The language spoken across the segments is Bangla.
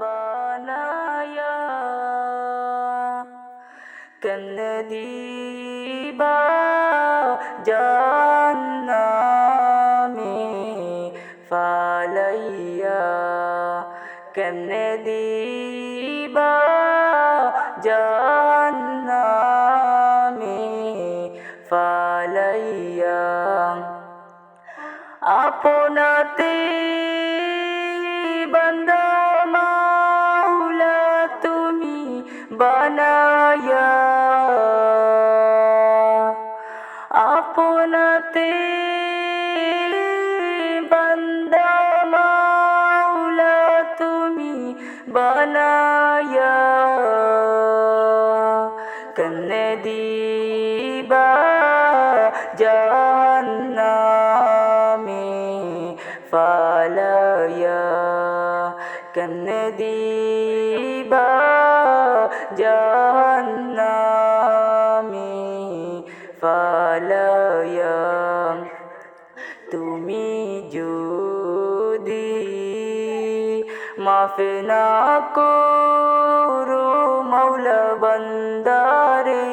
বানায়া কেমনে দিবা জান্নামে ফালাইয়া। কেমনে দিবা জান্নামে ফালাইয়া। আপনাতে বানায়া। আপনাতে বন্দা মাওলা তুমি বানায়া। কন্নে দিবা জাহান্নামে ফালায়া। কন্নে দিবা জাহান্নামে ফালায়া তুমি যদি মাফ না করো মৌলা বন্দারে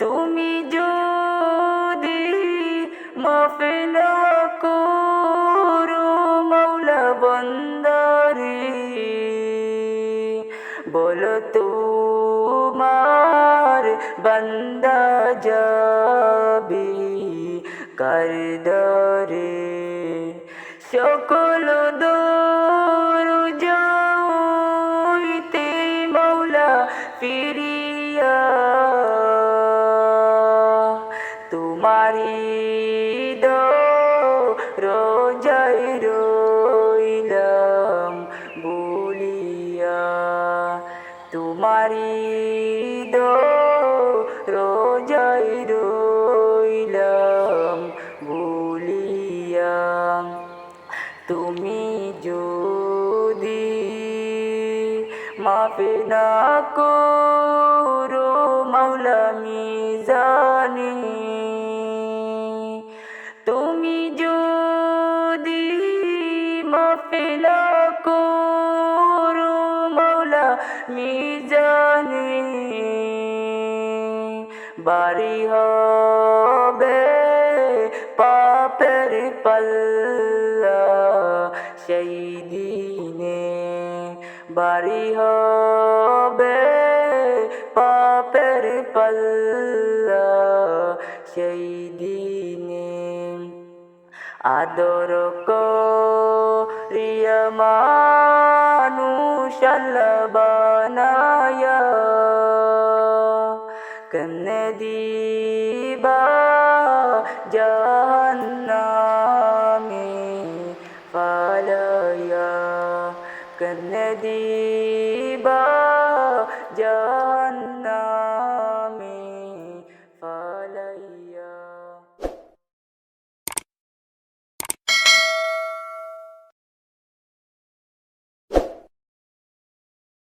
তুমি যদি মাফ না করো বলো তোমার বন্দা যাবে করদরে সকল দূর যাইতে মৌলা ফিরিয়া। তোমারি দো তোমারি দো রোজাই রইলাম বলিয়া তুমি যদি মাফে না করো মৌলা মিজানি, তুমি যদি মাফে না করো মৌলা মিজানি বাড়ি হবে পাপের পাল্লা। সেই দিনে বাড়ি হবে পাপের পাল্লা। সেই দিনে আদর করিয়া মানুষ জাল বানায়া কেমনে দিবা জাহান্নামে ফালায়া কেমনে দিবা জাহান্নামে